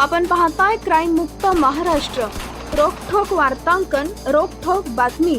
आपण पाहताय क्राईम मुक्त महाराष्ट्र. रोखोक वार्तांकन रोखोक बातमी.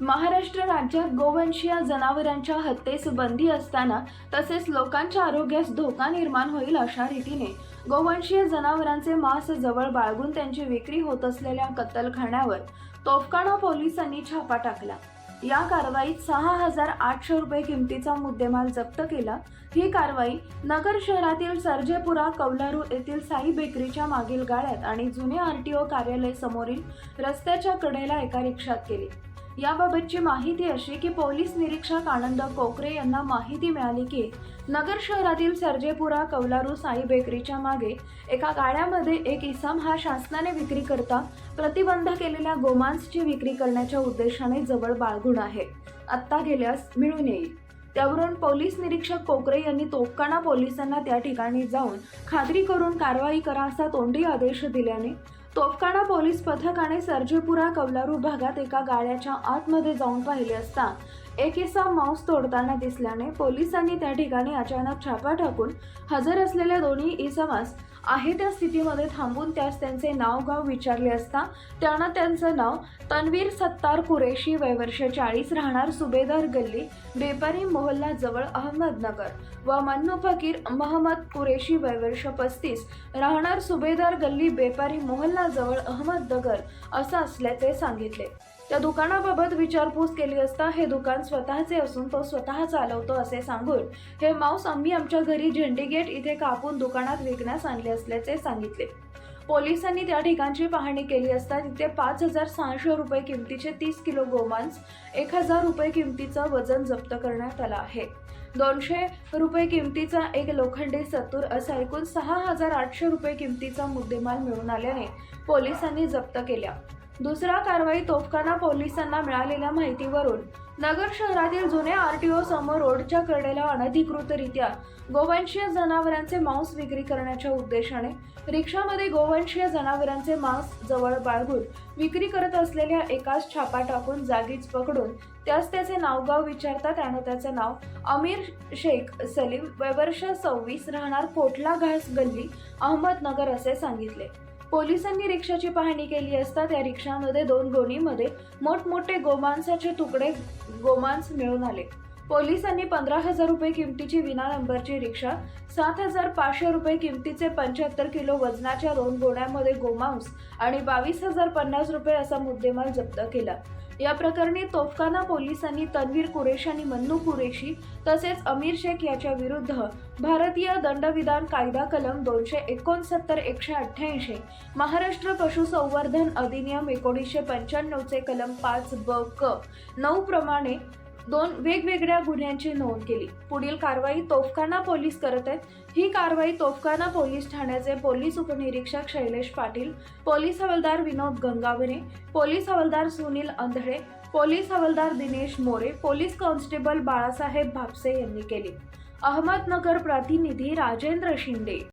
महाराष्ट्र राज्यात गोवंशीय जनावरांच्या हत्येस बंदी असताना तसेच लोकांच्या आरोग्यास धोका निर्माण होईल अशा रीतीने गोवंशीय जनावरांचे मांस जवळ बाळगून त्यांची विक्री होत असलेल्या कत्तलखान्यावर तोफखाना पोलिसांनी छापा टाकला. या कारवाईत सहा हजार आठशे रुपये किमतीचा मुद्देमाल जप्त केला. ही कारवाई नगर शहरातील सर्जेपुरा कौलारू येथील साई बेकरीच्या मागील गाळ्यात आणि जुने आरटीओ कार्यालय समोरील रस्त्याच्या कडेला एका रिक्षात केली. याबाबतची माहिती अशी की पोलीस निरीक्षक आनंद कोकरे यांना माहिती मिळाली की नगर शहरातील सर्जेपुरा कौलारू साई बेकरीच्या मागे एका गाड्यामध्ये एक इसम हा शासनाने विक्री करता प्रतिबंध केलेल्या गोमांसची विक्री करण्याच्या उद्देशाने जवळ बाळगून आहे. आत्ता गेल्यास मिळून येईल. त्यावरून पोलीस निरीक्षक कोकरे यांनी तोपकाना पोलिसांना त्या ठिकाणी जाऊन खात्री करून कारवाई करा असा तोंडी आदेश दिल्याने तोफखाना पोलीस पथकाने सर्जेपुरा कौलारू भागात एका गाड्याच्या आतमध्ये जाऊन पाहिले असता एकेसा मांस तोडताना दिसल्याने पोलिसांनी त्या ठिकाणी अचानक छापा टाकून हजर असलेल्या दोन्ही इसमास आहे त्या स्थितीमध्ये थांबून त्यास त्यांचे नाव गाव विचारले असता त्यांना त्यांचं नाव तन्वीर सत्तार कुरेशी वयवर्ष चाळीस राहणार सुभेदार गल्ली बेपारी मोहल्ला जवळ अहमदनगर व मन्नू फकीर महमद कुरेशी वयवर्ष पस्तीस राहणार सुभेदार गल्ली बेपारी मोहल्ला जवळ अहमदनगर असं असल्याचे सांगितले. त्या दुकानाबाबत विचारपूस केली असता हे दुकान स्वतःचे असून तो स्वतः चालवतो असे सांगून हे मांस आम्ही आमच्या घरी झेंडी गेट इथे कापून दुकानात विकण्यास आणले असल्याचे सांगितले. पोलिसांनी त्या ठिकाणची पाहणी केली असता तिथे पाच हजार सहाशे रुपये किमतीचे तीस किलो गोमांस एक हजार रुपये किमतीचं वजन जप्त करण्यात आलं आहे. दोनशे रुपये किमतीचा एक लोखंडी सत्तूर असा एकूण सहा हजार आठशे रुपये किमतीचा मुद्देमाल मिळून आल्याने पोलिसांनी जप्त केल्या. दुसरा कारवाई तोफखाना पोलिसांना मिळालेल्या माहितीवरून नगर शहरातील जुने आरटीओ समोर रोडच्या कडेला अनधिकृतरित्या गोवंशीय जनावरांचे मांस विक्री करण्याच्या उद्देशाने रिक्षामध्ये गोवंशीय जनावरांचे मांस जवळ बाळगून विक्री करत असलेल्या एकाच छापा टाकून जागीच पकडून त्यास त्याचे नावगाव विचारता त्यानं त्याचे नाव अमीर शेख सलीम. वयवर्ष सव्वीस राहणार कोटला घास गल्ली अहमदनगर असे सांगितले. पोलिसांनी रिक्षाची पाहणी केली असता त्या रिक्षामध्ये दोन गोणीमध्ये मोठमोठे गोमांसाचे तुकडे गोमांस मिळून आले. पोलिसांनी पंधरा हजार रुपये किमतीची विना नंबरची रिक्षा सात हजार पाचशे रुपये किमतीचे पंच्याहत्तर किलो वजनाच्या दोन गोण्यामध्ये गोमांस आणि बावीस हजार पन्नास रुपये असा मुद्देमाल जप्त केला. या प्रकरणी तोफखाना पोलिसांनी तन्वीर कुरेश आणि मन्नू कुरेशी तसेच अमीर शेख याच्या विरुद्ध भारतीय दंडविधान कायदा कलम दोनशे एकोणसत्तर एकशे अठ्ठ्याऐंशी महाराष्ट्र पशुसंवर्धन अधिनियम एकोणीसशे पंच्याण्णवचे कलम पाच ब क नऊ प्रमाणे दोन वेगवेगळ्या गुन्ह्यांची नोंद केली. पुढील कारवाई तोफखाना पोलीस करत आहेत. ही कारवाई तोफखाना पोलीस ठाण्याचे पोलीस उपनिरीक्षक शैलेश पाटील पोलीस हवालदार विनोद गंगावणे पोलीस हवालदार सुनील अंधळे पोलीस हवालदार दिनेश मोरे पोलीस कॉन्स्टेबल बाळासाहेब भापसे यांनी केली. अहमदनगर प्रतिनिधी राजेंद्र शिंदे